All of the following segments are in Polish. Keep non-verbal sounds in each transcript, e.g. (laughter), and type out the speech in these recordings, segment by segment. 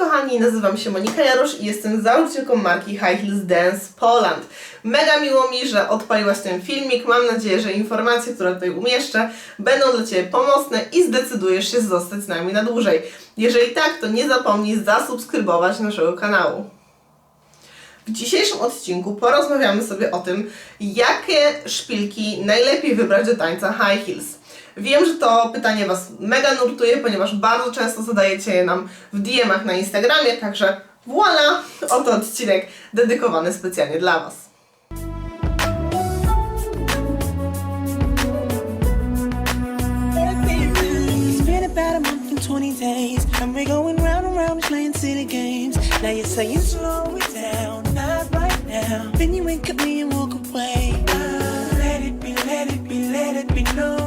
kochani, nazywam się Monika Jarosz i jestem założycielką marki High Heels Dance Poland. Mega miło mi, że odpaliłaś ten filmik. Mam nadzieję, że informacje, które tutaj umieszczę, będą dla Ciebie pomocne i zdecydujesz się zostać z nami na dłużej. Jeżeli tak, to nie zapomnij zasubskrybować naszego kanału. W dzisiejszym odcinku porozmawiamy sobie o tym, jakie szpilki najlepiej wybrać do tańca high heels. Wiem, że to pytanie Was mega nurtuje, ponieważ bardzo często zadajecie je nam w DM-ach na Instagramie, także voilà, oto odcinek dedykowany specjalnie dla Was. It's been about a month and 20 days, and we're going round and round playing silly games. Now you're saying slow it down, not right now. Then you wink at me and walk away. Ah, let it be, let it be, let it be known.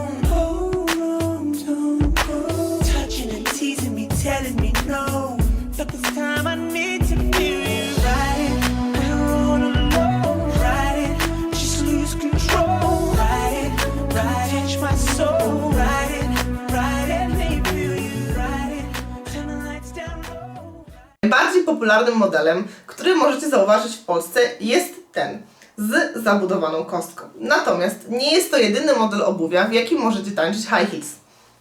Popularnym modelem, który możecie zauważyć w Polsce, jest ten z zabudowaną kostką. Natomiast nie jest to jedyny model obuwia, w jakim możecie tańczyć high heels.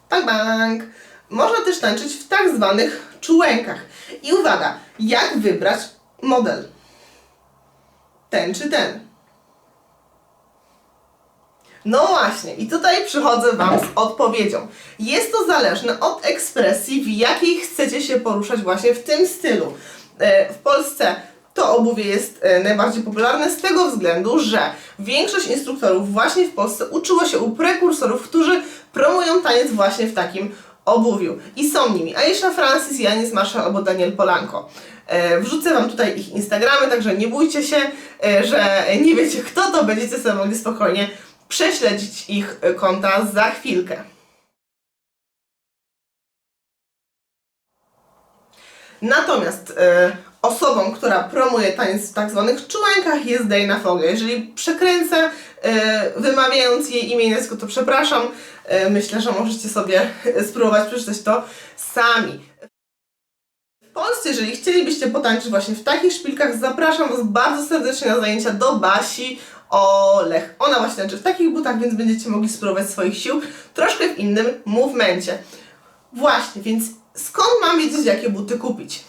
Tak bang! Można też tańczyć w tak zwanych czułenkach. I uwaga, jak wybrać model? Ten czy ten? No właśnie, i tutaj przychodzę Wam z odpowiedzią. Jest to zależne od ekspresji, w jakiej chcecie się poruszać właśnie w tym stylu. E, W Polsce to obuwie jest e, najbardziej popularne z tego względu, że większość instruktorów właśnie w Polsce uczyło się u prekursorów, którzy promują taniec właśnie w takim obuwiu. I są nimi Aisha Francis, Janis Marshall albo Daniel Polanco. E, Wrzucę Wam tutaj ich Instagramy, także nie bójcie się, że nie wiecie kto to, będziecie sobie mogli spokojnie prześledzić ich e, konta za chwilkę. Natomiast e, osobą, która promuje taniec w tak zwanych czułenkach jest Dana Fogel. Jeżeli przekręcę e, wymawiając jej imię i nazwisko, to przepraszam. E, myślę, że możecie sobie (laughs) spróbować przeczytać to sami. W Polsce, jeżeli chcielibyście potańczyć właśnie w takich szpilkach, zapraszam Was bardzo serdecznie na zajęcia do Basi Olech. Ona właśnie tańczy w takich butach, więc będziecie mogli spróbować swoich sił troszkę w innym movemencie. Właśnie, więc skąd mam wiedzieć, jakie buty kupić?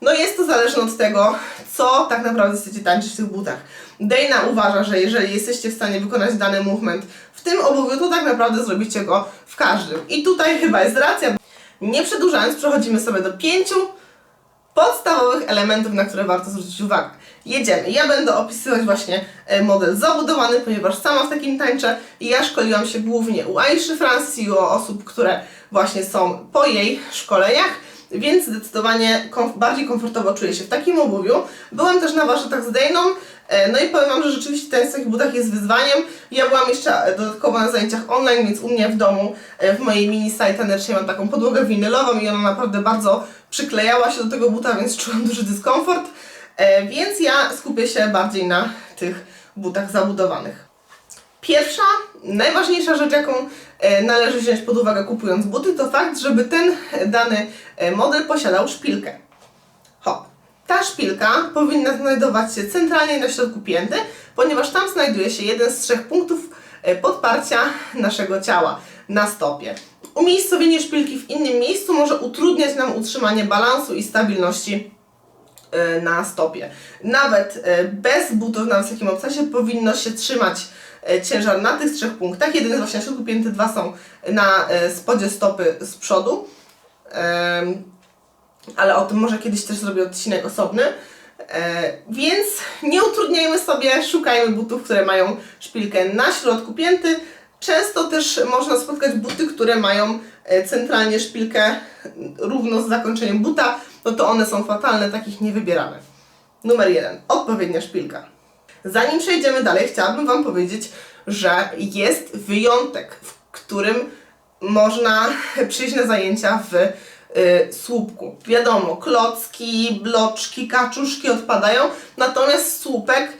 No jest to zależne od tego, co tak naprawdę chcecie tańczyć w tych butach. Dana uważa, że jeżeli jesteście w stanie wykonać dany movement w tym obuwiu, to tak naprawdę zrobicie go w każdym. I tutaj chyba jest racja. Nie przedłużając, przechodzimy sobie do pięciu podstawowych elementów, na które warto zwrócić uwagę. Jedziemy. Ja będę opisywać właśnie e, model zabudowany, ponieważ sama w takim tańczę i ja szkoliłam się głównie u Aiszy Francji u osób, które właśnie są po jej szkoleniach, więc zdecydowanie komf- bardziej komfortowo czuję się w takim obuwiu. Byłam też na warsztatach z Dejną, e, no i powiem Wam, że rzeczywiście ten w takich butach jest wyzwaniem. Ja byłam jeszcze e, dodatkowo na zajęciach online, więc u mnie w domu, w mojej mini site tanecznej mam taką podłogę winylową i ona naprawdę bardzo przyklejała się do tego buta, więc czułam duży dyskomfort. E, Więc ja skupię się bardziej na tych butach zabudowanych. Pierwsza, najważniejsza rzecz, jaką e, należy wziąć pod uwagę kupując buty, to fakt, żeby ten dany e, model posiadał szpilkę. Hop. Ta szpilka powinna znajdować się centralnie na środku pięty, ponieważ tam znajduje się jeden z trzech punktów podparcia naszego ciała na stopie. Umiejscowienie szpilki w innym miejscu może utrudniać nam utrzymanie balansu i stabilności e, na stopie. Nawet e, bez butów na wysokim obcasie powinno się trzymać e, ciężar na tych trzech punktach. Jeden jest właśnie na środku pięty, dwa są na e, spodzie stopy z przodu. Ale o tym może kiedyś też zrobię odcinek osobny. E, więc nie utrudniajmy sobie, szukajmy butów, które mają szpilkę na środku pięty. Często też można spotkać buty, które mają e, centralnie szpilkę równo z zakończeniem buta, no to one są fatalne, takich nie wybieramy. Numer jeden, odpowiednia szpilka. Zanim przejdziemy dalej, chciałabym Wam powiedzieć, że jest wyjątek, w którym można przyjść na zajęcia w słupku. Wiadomo, klocki, bloczki, kaczuszki odpadają, natomiast słupek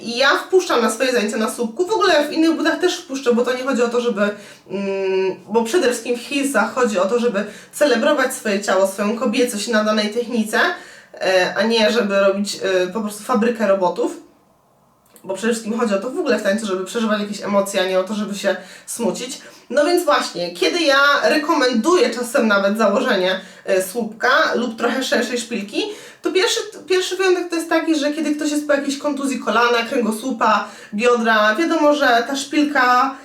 i ja wpuszczam na swoje zajęcia na słupku. W ogóle w innych butach też wpuszczę, bo to nie chodzi o to, żeby. Mm, bo przede wszystkim w heelsach chodzi o to, żeby celebrować swoje ciało, swoją kobiecość na danej technice, e, a nie żeby robić po prostu fabrykę robotów. Bo przede wszystkim chodzi o to w ogóle w tańcu, żeby przeżywać jakieś emocje, a nie o to, żeby się smucić. No więc właśnie, kiedy ja rekomenduję czasem nawet założenie e, słupka lub trochę szerszej szpilki, to pierwszy, pierwszy wyjątek to jest taki, że kiedy ktoś jest po jakiejś kontuzji kolana, kręgosłupa, biodra, wiadomo, że ta szpilka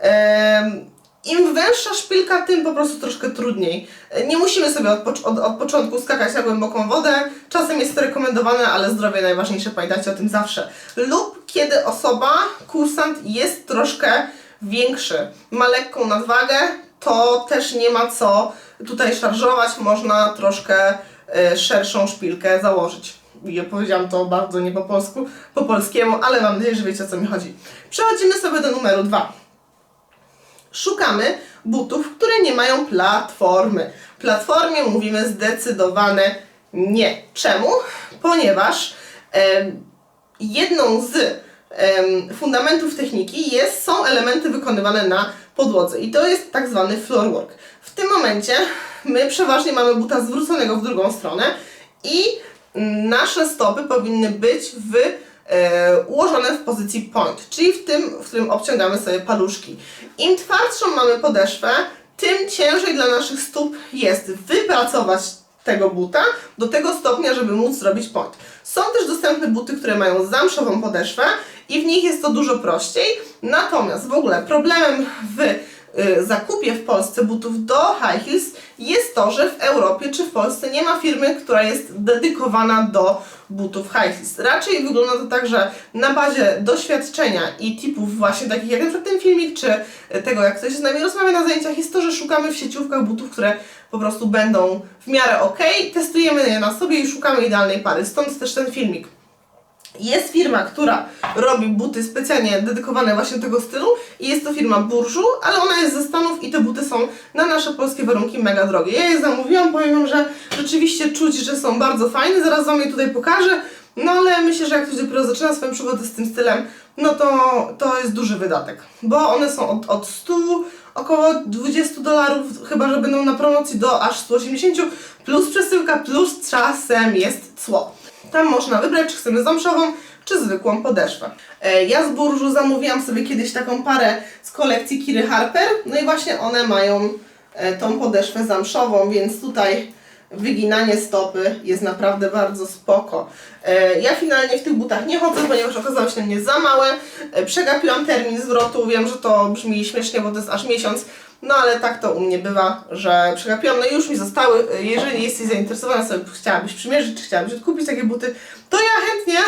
em, im węższa szpilka, tym po prostu troszkę trudniej. Nie musimy sobie od, od, od początku skakać na głęboką wodę. Czasem jest to rekomendowane, ale zdrowie najważniejsze, pamiętajcie o tym zawsze. Lub kiedy osoba, kursant jest troszkę większy, ma lekką nadwagę, to też nie ma co tutaj szarżować, można troszkę e, szerszą szpilkę założyć. Ja powiedziałam to bardzo nie po polsku, po polskiemu, ale mam nadzieję, że wiecie o co mi chodzi. Przechodzimy sobie do numeru dwa szukamy butów, które nie mają platformy. Platformie mówimy zdecydowane nie. Czemu? Ponieważ em, jedną z em, fundamentów techniki jest, są elementy wykonywane na podłodze i to jest tak zwany floor work. W tym momencie my przeważnie mamy buta zwróconego w drugą stronę i nasze stopy powinny być w e, ułożone w pozycji point, czyli w tym, w którym obciągamy sobie paluszki. Im twardszą mamy podeszwę, tym ciężej dla naszych stóp jest wypracować tego buta do tego stopnia, żeby móc zrobić point. Są też dostępne buty, które mają zamszową podeszwę i w nich jest to dużo prościej. Natomiast w ogóle problemem w zakupie w Polsce butów do high heels jest to, że w Europie czy w Polsce nie ma firmy, która jest dedykowana do butów high heels. Raczej wygląda to tak, że na bazie doświadczenia i tipów właśnie takich jak na przykład ten filmik, czy tego jak ktoś z nami rozmawia na zajęciach, jest to, że szukamy w sieciówkach butów, które po prostu będą w miarę ok, testujemy je na sobie i szukamy idealnej pary. Stąd też ten filmik. Jest firma, która robi buty specjalnie dedykowane właśnie tego stylu i jest to firma Burżu, ale ona jest ze Stanów i te buty są na nasze polskie warunki mega drogie. Ja je zamówiłam, powiem wam, że rzeczywiście czuć, że są bardzo fajne, zaraz wam je tutaj pokażę, no ale myślę, że jak ktoś dopiero zaczyna swoją przygodę z tym stylem, no to to jest duży wydatek, bo one są od, od 100, około 20 dolarów, chyba że będą na promocji do aż 180, plus przesyłka, plus czasem jest cło. Tam można wybrać, czy chcemy zamszową, czy zwykłą podeszwę. E, Ja z Burżu zamówiłam sobie kiedyś taką parę z kolekcji Kiry Harper, no i właśnie one mają e, tą podeszwę zamszową, więc tutaj wyginanie stopy jest naprawdę bardzo spoko. E, Ja finalnie w tych butach nie chodzę, ponieważ okazało się na mnie za małe. Przegapiłam termin zwrotu, wiem, że to brzmi śmiesznie, bo to jest aż miesiąc, no ale tak to u mnie bywa, że przegapiłam, no i już mi zostały. Jeżeli jesteś zainteresowana, sobie chciałabyś przymierzyć, czy chciałabyś odkupić takie buty, to ja chętnie,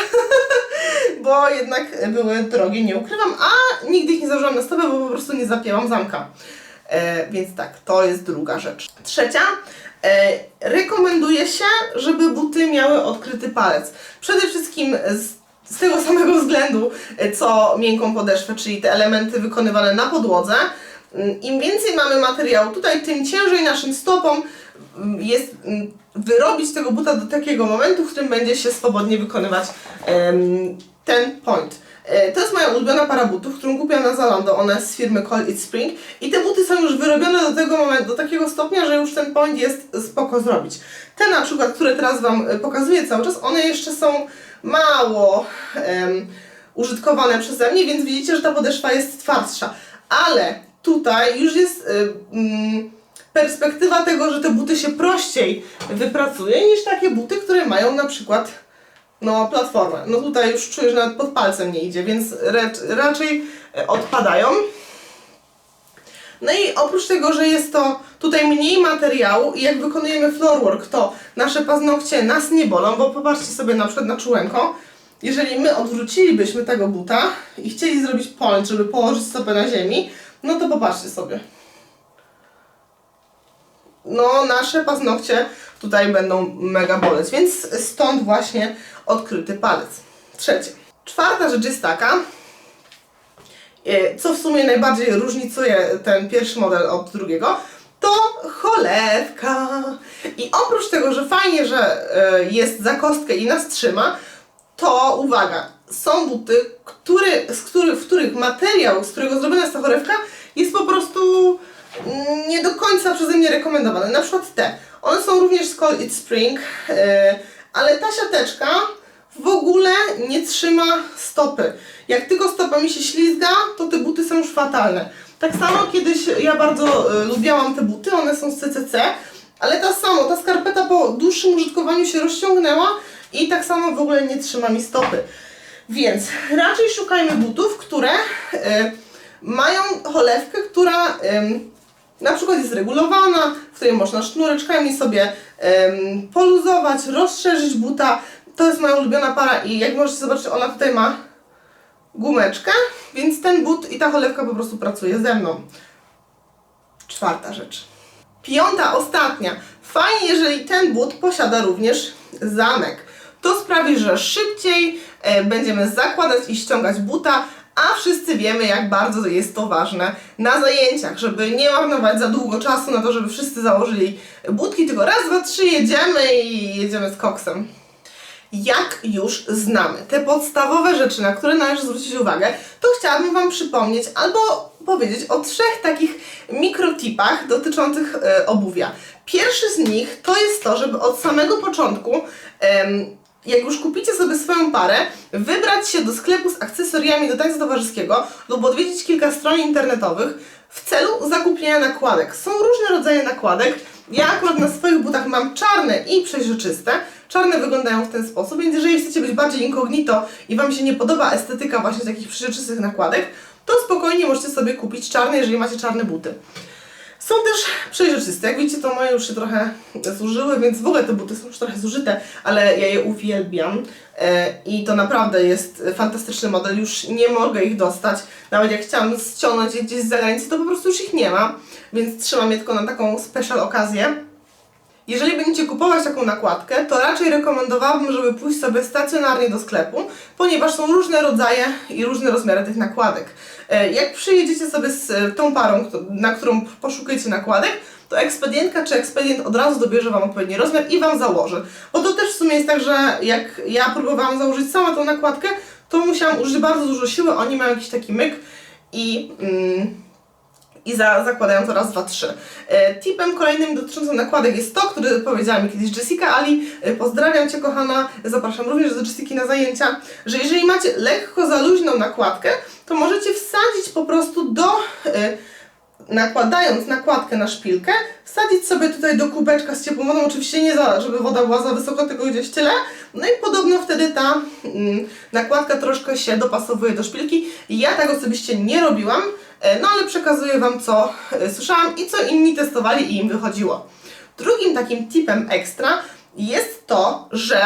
(laughs) bo jednak były drogie, nie ukrywam, a nigdy ich nie założyłam na stopę, bo po prostu nie zapięłam zamka. E, więc tak, to jest druga rzecz. Trzecia, e, rekomenduje się, żeby buty miały odkryty palec. Przede wszystkim z, z tego samego względu, e, co miękką podeszwę, czyli te elementy wykonywane na podłodze. Im więcej mamy materiału tutaj, tym ciężej naszym stopom mm, jest mm, wyrobić tego buta do takiego momentu, w którym będzie się swobodnie wykonywać ten point. E, To jest moja ulubiona para butów, którą kupiłam na Zalando, one z firmy Call It Spring i te buty są już wyrobione do tego momentu, do takiego stopnia, że już ten point jest spoko zrobić. Te na przykład, które teraz Wam e, pokazuję cały czas, one jeszcze są mało em, użytkowane przeze mnie, więc widzicie, że ta podeszwa jest twardsza, ale tutaj już jest y, mm, perspektywa tego, że te buty się prościej wypracuje niż takie buty, które mają na przykład no, platformę. No tutaj już czuję, że nawet pod palcem nie idzie, więc racz, raczej e, odpadają. No i oprócz tego, że jest to tutaj mniej materiału i jak wykonujemy floorwork, to nasze paznokcie nas nie bolą, bo popatrzcie sobie na przykład na czułenko. Jeżeli my odwrócilibyśmy tego buta i chcieli zrobić point, żeby położyć stopę na ziemi, no to popatrzcie sobie. No, nasze paznokcie tutaj będą mega boleć, więc stąd właśnie odkryty palec. Trzecie. Czwarta rzecz jest taka, e, co w sumie najbardziej różnicuje ten pierwszy model od drugiego, to cholewka. I oprócz tego, że fajnie, że e, jest za kostkę i nas trzyma, to uwaga, są buty, który, z który, w których materiał, z którego zrobiona jest ta chorewka, jest po prostu mm, nie do końca przeze mnie rekomendowany. Na przykład te. One są również z Call It Spring, yy, ale ta siateczka w ogóle nie trzyma stopy. Jak tylko stopa mi się ślizga, to te buty są już fatalne. Tak samo kiedyś ja bardzo y, lubiałam te buty, one są z CCC, ale ta samo, ta skarpeta po dłuższym użytkowaniu się rozciągnęła i tak samo w ogóle nie trzyma mi stopy. Więc raczej szukajmy butów, które y, mają cholewkę, która ym, na przykład jest regulowana, w której można sznureczkami sobie ym, poluzować, rozszerzyć buta. To jest moja ulubiona para i jak możecie zobaczyć, ona tutaj ma gumeczkę, więc ten but i ta cholewka po prostu pracuje ze mną. Czwarta rzecz. Piąta, ostatnia. Fajnie, jeżeli ten but posiada również zamek. To sprawi, że szybciej e, będziemy zakładać i ściągać buta, a wszyscy wiemy, jak bardzo jest to ważne na zajęciach, żeby nie marnować za długo czasu na to, żeby wszyscy założyli budki, tylko raz, dwa, trzy jedziemy i jedziemy z koksem jak już znamy te podstawowe rzeczy, na które należy zwrócić uwagę, to chciałabym Wam przypomnieć albo powiedzieć o trzech takich mikrotipach dotyczących e, obuwia. Pierwszy z nich to jest to, żeby od samego początku, jak już kupicie sobie swoją parę, wybrać się do sklepu z akcesoriami do tańca towarzyskiego lub odwiedzić kilka stron internetowych w celu zakupienia nakładek. Są różne rodzaje nakładek. Ja akurat na swoich butach mam czarne i przeźroczyste. Czarne wyglądają w ten sposób, więc jeżeli chcecie być bardziej incognito i Wam się nie podoba estetyka właśnie takich przeźroczystych nakładek, to spokojnie możecie sobie kupić czarne, jeżeli macie czarne buty. Są też przeźroczyste. Jak widzicie, to moje już się trochę zużyły, więc w ogóle te buty są już trochę zużyte, ale ja je uwielbiam. E, I to naprawdę jest fantastyczny model. Już nie mogę ich dostać. Nawet jak chciałam ściągnąć je gdzieś z zagranicy, to po prostu już ich nie ma. Więc trzymam je tylko na taką special okazję. Jeżeli będziecie kupować taką nakładkę, to raczej rekomendowałabym, żeby pójść sobie stacjonarnie do sklepu, ponieważ są różne rodzaje i różne rozmiary tych nakładek. E, Jak przyjedziecie sobie z e, tą parą, na którą poszukujecie nakładek, to ekspedientka czy ekspedient od razu dobierze Wam odpowiedni rozmiar i Wam założy. Bo to też w sumie jest tak, że jak ja próbowałam założyć sama tą nakładkę, to musiałam użyć bardzo dużo siły, oni mają jakiś taki myk i... Mm, i za, zakładają to raz, dwa, trzy. E, tipem kolejnym dotyczącym nakładek jest to, który powiedziała mi kiedyś Jessica Ali. E, pozdrawiam Cię kochana, zapraszam również do Jessiki na zajęcia, że jeżeli macie lekko za luźną nakładkę, to możecie wsadzić po prostu do, e, nakładając nakładkę na szpilkę, wsadzić sobie tutaj do kubeczka z ciepłą wodą, oczywiście nie za, żeby woda była za wysoko, tylko gdzieś tyle. No i podobno wtedy ta mm, nakładka troszkę się dopasowuje do szpilki. Ja tak osobiście nie robiłam, no ale przekazuję Wam co e, słyszałam i co inni testowali i im wychodziło. Drugim takim tipem ekstra jest to, że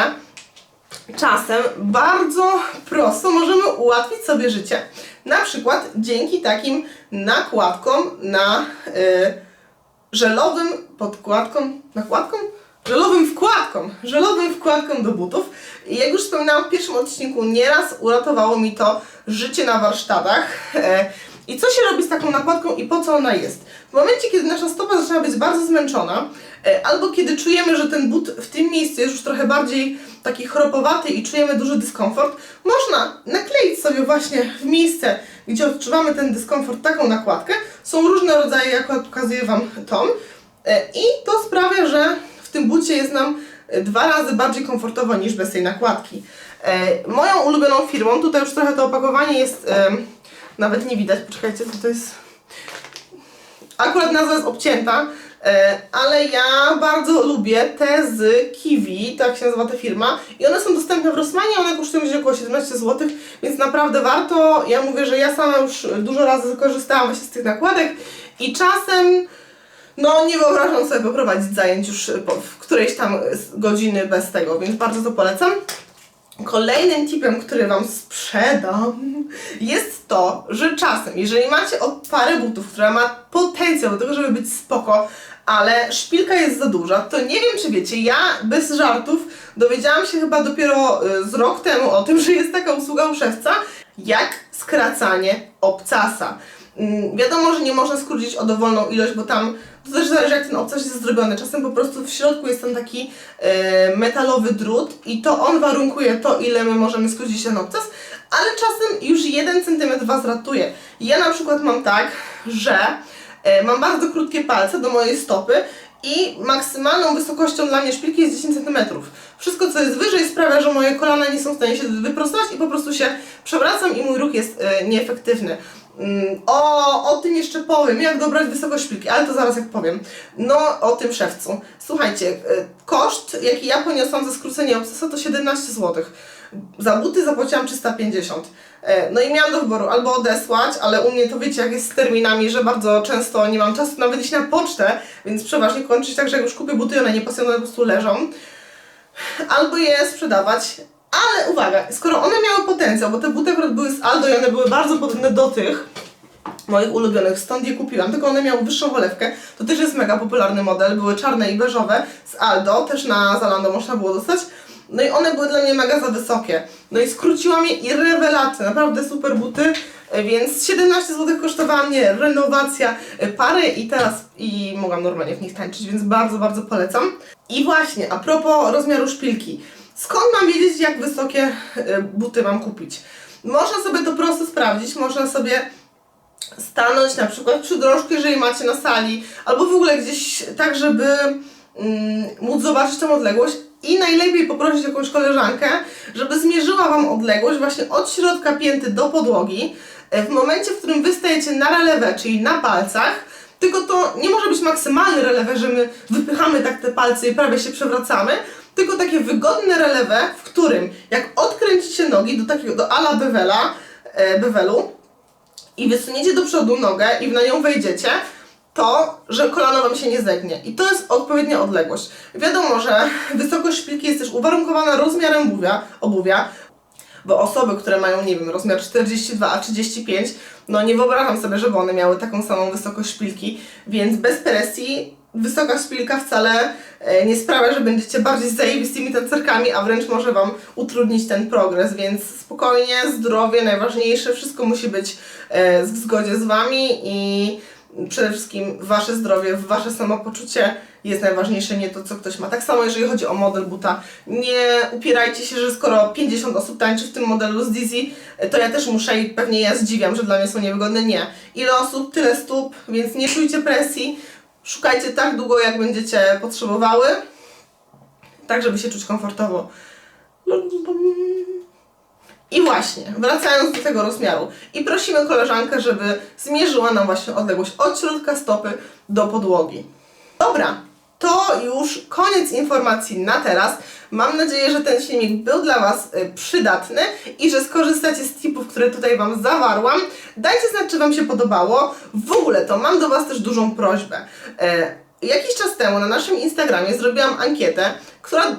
czasem bardzo prosto możemy ułatwić sobie życie. Na przykład dzięki takim nakładkom na y, żelowym podkładkom, nakładkom? Żelowym wkładkom, żelowym wkładkom do butów. I jak już wspominałam w pierwszym odcinku, nieraz uratowało mi to życie na warsztatach. E, I co się robi z taką nakładką i po co ona jest? W momencie, kiedy nasza stopa zaczyna być bardzo zmęczona, e, albo kiedy czujemy, że ten but w tym miejscu jest już trochę bardziej taki chropowaty i czujemy duży dyskomfort, można nakleić sobie właśnie w miejsce, gdzie odczuwamy ten dyskomfort, taką nakładkę. Są różne rodzaje, jak pokazuję Wam tą. E, I to sprawia, że w tym bucie jest nam e, dwa razy bardziej komfortowo niż bez tej nakładki. Moją ulubioną firmą, tutaj już trochę to opakowanie jest, nawet nie widać, poczekajcie, to jest. Akurat nazwa jest obcięta, e, ale ja bardzo lubię te z Kiwi, tak się nazywa ta firma. I one są dostępne w Rossmanie, one kosztują gdzieś około 17 zł, więc naprawdę warto. Ja mówię, że ja sama już dużo razy korzystałam właśnie z tych nakładek i czasem no nie wyobrażam sobie poprowadzić zajęć już w którejś tam godziny bez tego, więc bardzo to polecam. Kolejnym tipem, który Wam sprzedam, jest to, że czasem, jeżeli macie o parę butów, która ma potencjał do tego, żeby być spoko, ale szpilka jest za duża, to nie wiem, czy wiecie, ja bez żartów dowiedziałam się chyba dopiero y, z rok temu o tym, że jest taka usługa u szewca, jak skracanie obcasa. Mm, Wiadomo, że nie można skrócić o dowolną ilość, bo tam to też zależy jak ten obcas jest zrobiony. Czasem po prostu w środku jest ten taki e, metalowy drut i to on warunkuje to, ile my możemy skrócić ten obcas, ale czasem już 1 cm Was ratuje. Ja na przykład mam tak, że e, mam bardzo krótkie palce do mojej stopy i maksymalną wysokością dla mnie szpilki jest 10 cm. Wszystko, co jest wyżej, sprawia, że moje kolana nie są w stanie się wyprostować i po prostu się przewracam i mój ruch jest e, nieefektywny. Mm, O, o tym jeszcze powiem, jak dobrać wysokość szpilki, ale to zaraz jak powiem. No, o tym szewcu. Słuchajcie, e, koszt, jaki ja poniosłam za skrócenie obcasa to 17 zł. Za buty zapłaciłam 350. E, No i miałam do wyboru albo odesłać, ale u mnie to wiecie jak jest z terminami, że bardzo często nie mam czasu nawet iść na pocztę, więc przeważnie kończy się tak, że jak już kupię buty, one nie pasują, one po prostu leżą. Albo je sprzedawać. Ale uwaga, skoro one miały potencjał, bo te buty akurat były z Aldo i one były bardzo podobne do tych moich ulubionych, stąd je kupiłam, tylko one miały wyższą cholewkę. To też jest mega popularny model, były czarne i beżowe z Aldo, też na Zalando można było dostać. No i one były dla mnie mega za wysokie. No i skróciłam je i rewelacja, naprawdę super buty. Więc 17 zł kosztowała mnie renowacja pary i teraz i mogłam normalnie w nich tańczyć, więc bardzo, bardzo polecam. I właśnie, a propos rozmiaru szpilki. Skąd mam wiedzieć, jak wysokie e, buty mam kupić? Można sobie to prosto sprawdzić, można sobie stanąć na przykład przy drążku, jeżeli macie na sali, albo w ogóle gdzieś tak, żeby mm, móc zobaczyć tą odległość i najlepiej poprosić jakąś koleżankę, żeby zmierzyła Wam odległość właśnie od środka pięty do podłogi. E, W momencie, w którym wy stajecie na relewę, czyli na palcach, tylko to nie może być maksymalny relewę, że my wypychamy tak te palce i prawie się przewracamy, tylko takie wygodne relewę, w którym jak odkręcicie nogi do takiego, do ala bewela, e, i wysuniecie do przodu nogę i na nią wejdziecie, to, że kolano Wam się nie zegnie. I to jest odpowiednia odległość. Wiadomo, że wysokość szpilki jest też uwarunkowana rozmiarem obuwia, obuwia bo osoby, które mają, nie wiem, rozmiar 42 a 35, no nie wyobrażam sobie, żeby one miały taką samą wysokość szpilki, więc bez presji wysoka szpilka wcale e, nie sprawia, że będziecie bardziej zajebistymi tancerkami, a wręcz może Wam utrudnić ten progres, więc spokojnie, zdrowie najważniejsze, wszystko musi być e, w zgodzie z Wami i przede wszystkim Wasze zdrowie, Wasze samopoczucie jest najważniejsze, nie to, co ktoś ma. Tak samo, jeżeli chodzi o model buta. Nie upierajcie się, że skoro 50 osób tańczy w tym modelu z Dizzy, to ja też muszę i pewnie ja zdziwiam, że dla mnie są niewygodne. Nie. Ile osób, tyle stóp, więc nie czujcie presji. Szukajcie tak długo, jak będziecie potrzebowały, tak żeby się czuć komfortowo. I właśnie, wracając do tego rozmiaru. I prosimy koleżankę, żeby zmierzyła nam właśnie odległość od środka stopy do podłogi. Dobra, to już koniec informacji na teraz. Mam nadzieję, że ten filmik był dla Was y, przydatny i że skorzystacie z tipów, które tutaj Wam zawarłam. Dajcie znać, czy Wam się podobało. W ogóle to mam do Was też dużą prośbę. Jakiś czas temu na naszym Instagramie zrobiłam ankietę, która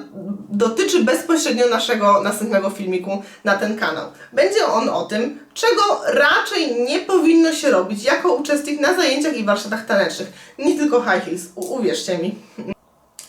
dotyczy bezpośrednio naszego następnego filmiku na ten kanał. Będzie on o tym, czego raczej nie powinno się robić jako uczestnik na zajęciach i warsztatach tanecznych. Nie tylko high heels, uwierzcie mi.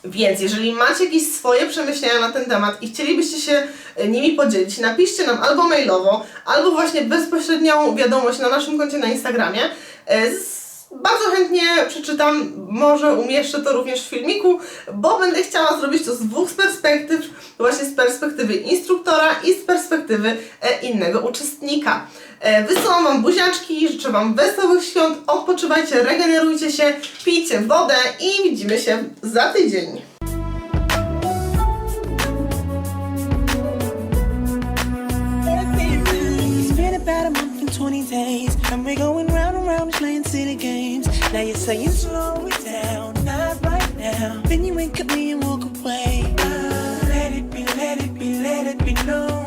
Więc jeżeli macie jakieś swoje przemyślenia na ten temat i chcielibyście się e, nimi podzielić, napiszcie nam albo mailowo, albo właśnie bezpośrednią wiadomość na naszym koncie na Instagramie. E, z- Bardzo chętnie przeczytam, może umieszczę to również w filmiku, bo będę chciała zrobić to z dwóch perspektyw, właśnie z perspektywy instruktora i z perspektywy e, innego uczestnika. E, Wysyłam Wam buziaczki, życzę Wam wesołych świąt, odpoczywajcie, regenerujcie się, pijcie wodę i widzimy się za tydzień. 20 days. And we're going round and round playing silly games. Now you're saying slow it down, not right now. Then you wake up me and walk away. Ah, let it be, let it be, let it be known.